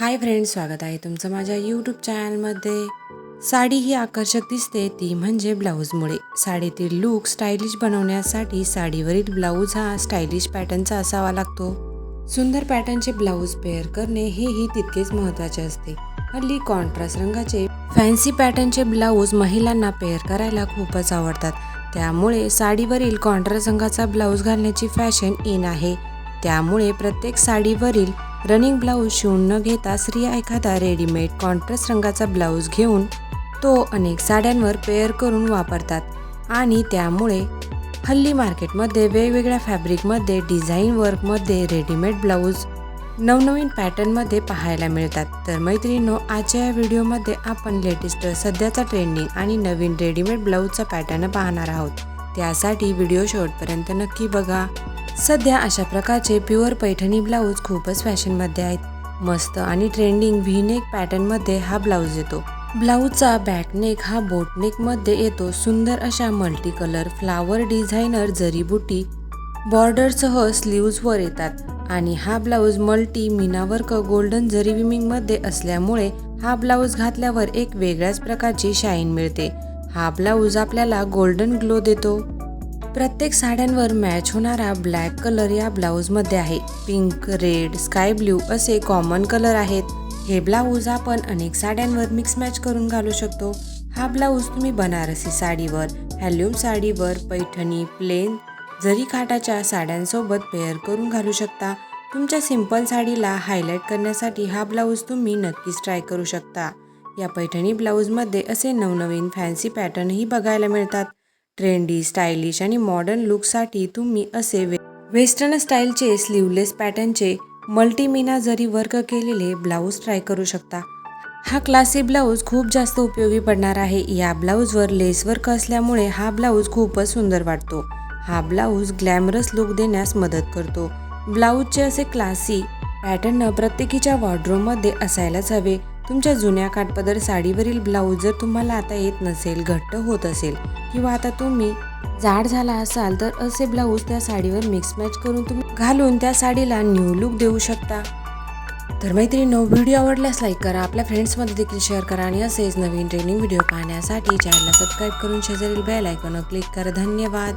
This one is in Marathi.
हाय फ्रेंड्स स्वागत आहे तुमचं माझ्या यूट्यूब चॅनलमध्ये साडी ही आकर्षक दिसते ती म्हणजे ब्लाऊजमुळे. साडीतील लूक स्टायलिश बनवण्यासाठी साडीवरील ब्लाऊज हा स्टायलिश पॅटर्नचा असावा लागतो. सुंदर पॅटर्नचे ब्लाऊज पेअर करणे हेही तितकेच महत्त्वाचे असते. हल्ली कॉन्ट्रास्ट रंगाचे फॅन्सी पॅटर्नचे ब्लाऊज महिलांना पेअर करायला खूपच आवडतात. त्यामुळे साडीवरील कॉन्ट्रास्ट रंगाचा ब्लाऊज घालण्याची फॅशन इन आहे. त्यामुळे प्रत्येक साडीवरील रनिंग ब्लाऊज शिवून न घेता स्त्रिया एखादा रेडीमेड कॉन्ट्रास्ट रंगाचा ब्लाऊज घेऊन तो अनेक साड्यांवर पेअर करून वापरतात. आणि त्यामुळे हल्ली मार्केटमध्ये वेगवेगळ्या फॅब्रिकमध्ये डिझाईन वर्कमध्ये रेडीमेड ब्लाऊज नवनवीन पॅटर्नमध्ये पाहायला मिळतात. तर मैत्रिणींनो आजच्या या व्हिडिओमध्ये आपण लेटेस्ट सध्याचा ट्रेंडिंग आणि नवीन रेडीमेड ब्लाऊजचा पॅटर्न पाहणार आहोत. त्यासाठी व्हिडिओ शेवटपर्यंत नक्की बघा. सध्या अशा प्रकारचे प्युअर पैठणी ब्लाऊज खूपच फॅशनमध्ये आहेत. मस्त आणि ट्रेंडिंग व्हीनेक पॅटर्नमध्ये हा ब्लाऊज येतो. ब्लाऊजचा बॅकनेक हा बोटनेकमध्ये येतो. सुंदर अशा मल्टी कलर फ्लावर डिझायनर जरीबुटी बॉर्डरसह स्लीव्जवर येतात. आणि हा ब्लाऊज मल्टी मीनावर्क गोल्डन जरी विमिंगमध्ये असल्यामुळे हा ब्लाऊज घातल्यावर एक वेगळ्याच प्रकारची शाईन मिळते. हा ब्लाऊज आपल्याला गोल्डन ग्लो देतो. प्रत्येक साड्यांवर मॅच होणारा ब्लॅक कलर या ब्लाऊजमध्ये आहे. पिंक रेड स्काय ब्ल्यू असे कॉमन कलर आहेत. हे ब्लाऊज आपण अनेक साड्यांवर मिक्स मॅच करून घालू शकतो. हा ब्लाऊज तुम्ही बनारसी साडीवर हॅल्यूम साडीवर पैठणी प्लेन जरी काठाच्या साड्यांसोबत पेअर करून घालू शकता. तुमच्या सिंपल साडीला हायलाईट करण्यासाठी हा ब्लाऊज तुम्ही नक्कीच ट्राय करू शकता. या पैठणी ब्लाऊजमध्ये असे नवनवीन फॅन्सी पॅटर्नही बघायला मिळतात. ट्रेंडी स्टायलिश आणि मॉडर्न लुकसाठी तुम्ही असे वे वेस्टर्न स्टाईलचे स्लीवलेस पॅटर्नचे मल्टीमिना जरी वर्क केलेले ब्लाऊज ट्राय करू शकता. हा क्लासी ब्लाऊज खूप जास्त उपयोगी पडणार आहे. या ब्लाऊजवर लेस वर्क असल्यामुळे हा ब्लाऊज खूपच सुंदर वाटतो. हा ब्लाऊज ग्लॅमरस लुक देण्यास मदत करतो. ब्लाऊजचे असे क्लासी पॅटर्न प्रत्येकीच्या वॉर्ड्रोबमध्ये असायलाच हवे. तुमच्या जुन्या काटपदर साडीवरील ब्लाऊज जर तुम्हाला आता येत नसेल घट्ट होत असेल किंवा आता तुम्ही जाड झाला असाल तर असे ब्लाऊज त्या साडीवर मिक्स मॅच करून तुम्ही घालून त्या साडीला न्यू लुक देऊ शकता. तर मैत्रिणींनो व्हिडिओ आवडल्यास लाईक करा आपल्या फ्रेंड्समध्ये देखील शेअर करा आणि असेच नवीन ट्रेनिंग व्हिडिओ पाहण्यासाठी चॅनलला सबस्क्राईब करून शेजारील बेल आयकॉनवर क्लिक करा. धन्यवाद!